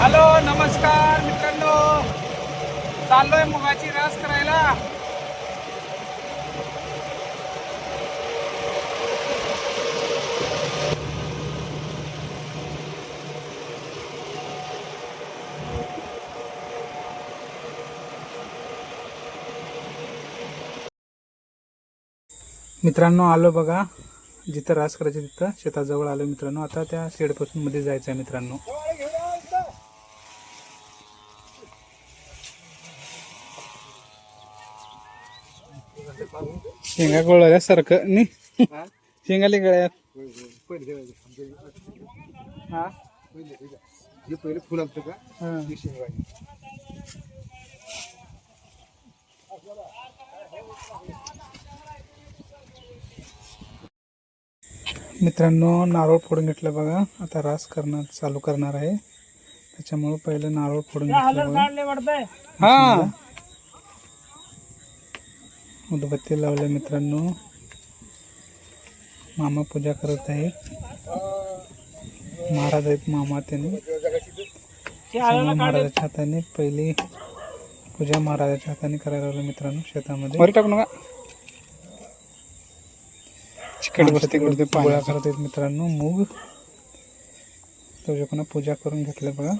Hello नमस्कार मित्रांनो. चाललोय मुगाची रस करायला. मित्रांनो आलो बघा. जिथं रास करायचं तिथं शेताजवळ आलो मित्रांनो. आता त्या शेडपासून मध्ये जायचं आहे मित्रांनो. शेंगा गळल्या सारखं. नी. शेंगाली गळ्यात हा? हे पहिले फुल का? हा. मित्रांनो नारळ फोडून घेतलं बघा. आता रास करणार चालू करणार आहे. त्याच्यामुळे पहिलं नारळ फोडून घेतलं बघा हा. उदबत्ती लावल्या मित्रांनो. मामा पूजा करत आहे. महाराज आहेत मामा त्यांनी. महाराजाच्या हाताने पहिली पूजा महाराजाच्या हाताने करायला लागलं मित्रांनो शेतामध्ये. टाकू नका. चिकट बसते गोळा करत आहेत मित्रांनो. मूग. तुझ्या पूजा करून घेतलं बघा.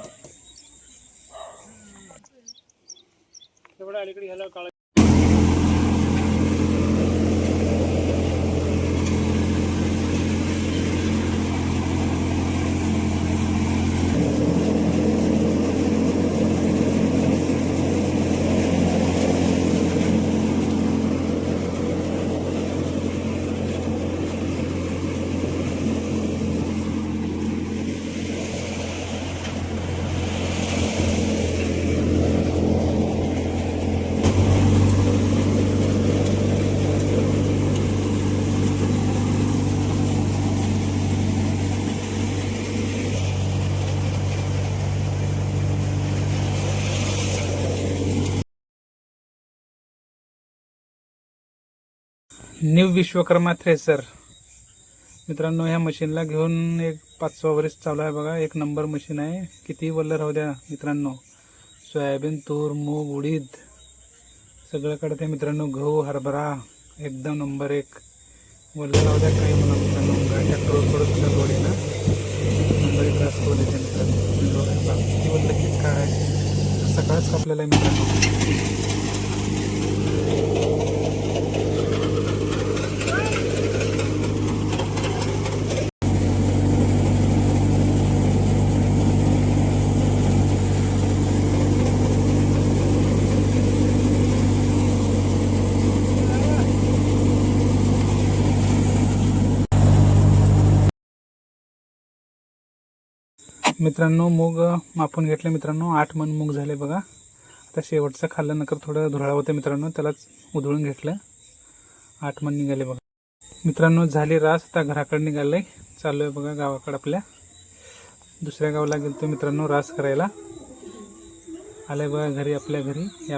New Vishwakarma thresher. मित्रांनो ह्या मशीनला घेऊन एक पाच सहा वर्ष चालू आहे बघा. एक नंबर मशीन आहे. किती वल्ल राहू द्या मित्रांनो. सोयाबीन तूर मूग उडीद. सगळं ते मित्रांनो. गहू हरभरा एकदम नंबर एक. वल्ल राहू द्या काही म्हणा मित्रांनो. ट्रॅक्टर थोडं सुद्धा गोडीनं नंबर एक देते मित्रांनो. किती वल्ल किती काय सकाळच कापलेलं आहे मित्रांनो. मित्रांनो मूग मापून घेतले मित्रांनो. आठ मन मूग झाले बघा. आता शेवटचं नकर थोडं धुराळा होतं मित्रांनो. त्यालाच उधळून घेतलं. आठ मन निघाले बघा. मित्रांनो झाली रास. आता घराकडे निघालंय. चालू आहे बघा गावाकडं आपल्या. दुसऱ्या गावाला गेलतो मित्रांनो रास करायला. आलंय बघा घरी आपल्या घरी. या